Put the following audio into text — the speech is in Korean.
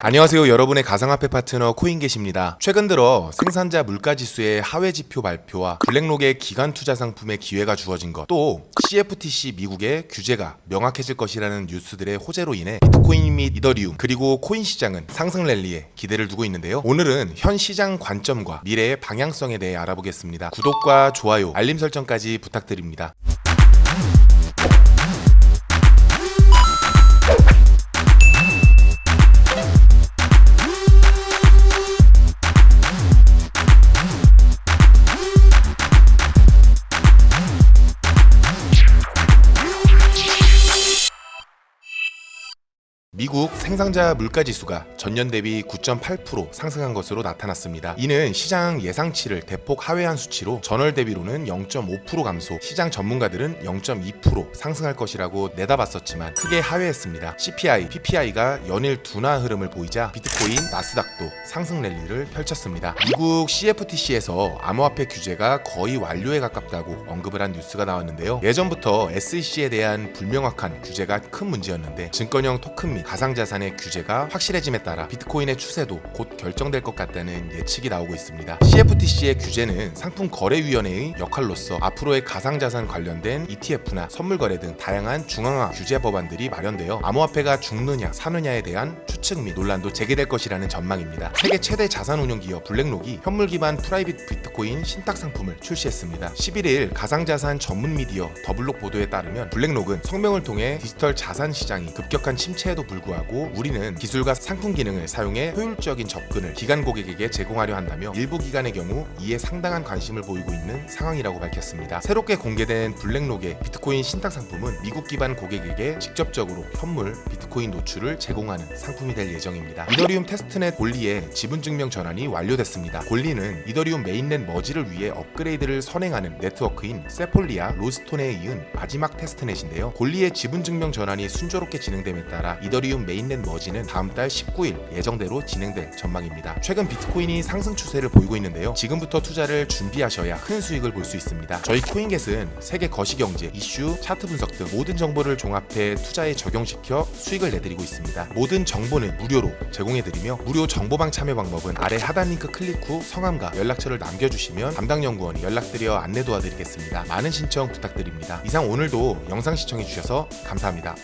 안녕하세요. 여러분의 가상화폐 파트너 코인겟입니다. 최근 들어 생산자 물가지수의 하회 지표 발표와 블랙록의 기간 투자 상품의 기회가 주어진 것, 또 CFTC 미국의 규제가 명확해질 것이라는 뉴스들의 호재로 인해 비트코인 및 이더리움 그리고 코인 시장은 상승 랠리에 기대를 두고 있는데요. 오늘은 현 시장 관점과 미래의 방향성에 대해 알아보겠습니다. 구독과 좋아요, 알림 설정까지 부탁드립니다. 미국 생산자 물가 지수가 전년 대비 9.8% 상승한 것으로 나타났습니다. 이는 시장 예상치를 대폭 하회한 수치로 전월 대비로는 0.5% 감소, 시장 전문가들은 0.2% 상승할 것이라고 내다봤었지만 크게 하회했습니다. CPI, PPI가 연일 둔화 흐름을 보이자 비트코인, 나스닥도 상승 랠리를 펼쳤습니다. 미국 CFTC에서 암호화폐 규제가 거의 완료에 가깝다고 언급을 한 뉴스가 나왔는데요. 예전부터 SEC에 대한 불명확한 규제가 큰 문제였는데 증권형 토큰 및 가상자산의 규제가 확실해짐에 따라 비트코인의 추세도 곧 결정될 것 같다는 예측이 나오고 있습니다. CFTC의 규제는 상품거래위원회의 역할로서 앞으로의 가상자산 관련된 ETF나 선물거래 등 다양한 중앙화 규제 법안들이 마련되어 암호화폐가 죽느냐 사느냐에 대한 추측 및 논란도 재개될 것이라는 전망입니다. 세계 최대 자산운용 기업 블랙록이 현물 기반 프라이빗 비트코인 신탁 상품을 출시했습니다. 11일 가상자산 전문 미디어 더블록 보도에 따르면 블랙록은 성명을 통해 디지털 자산 시장이 급격한 침체에도 불구하고 우리는 기술과 상품 기능을 사용해 효율적인 접근을 기관 고객에게 제공하려 한다며 일부 기관의 경우 이에 상당한 관심을 보이고 있는 상황이라고 밝혔습니다. 새롭게 공개된 블랙록의 비트코인 신탁 상품은 미국 기반 고객에게 직접적으로 현물 비트코인 노출을 제공하는 상품이 될 예정입니다. 이더리움 테스트넷 골리의 지분 증명 전환이 완료됐습니다. 골리는 이더리움 메인넷 머지를 위해 업그레이드를 선행하는 네트워크인 세폴리아 로스톤에 이은 마지막 테스트넷인데요. 골리의 지분 증명 전환이 순조롭게 진행됨에 따라 이더리움 메인넷 머지는 다음 달 19일 예정대로 진행될 전망입니다. 최근 비트코인이 상승 추세를 보이고 있는데요. 지금부터 투자를 준비하셔야 큰 수익을 볼 수 있습니다. 저희 코인겟은 세계 거시경제, 이슈, 차트 분석 등 모든 정보를 종합해 투자에 적용시켜 수익을 내드리고 있습니다. 모든 정보는 무료로 제공해드리며 무료 정보방 참여 방법은 아래 하단 링크 클릭 후 성함과 연락처를 남겨주시면 담당 연구원이 연락드려 안내 도와드리겠습니다. 많은 신청 부탁드립니다. 이상 오늘도 영상 시청해주셔서 감사합니다.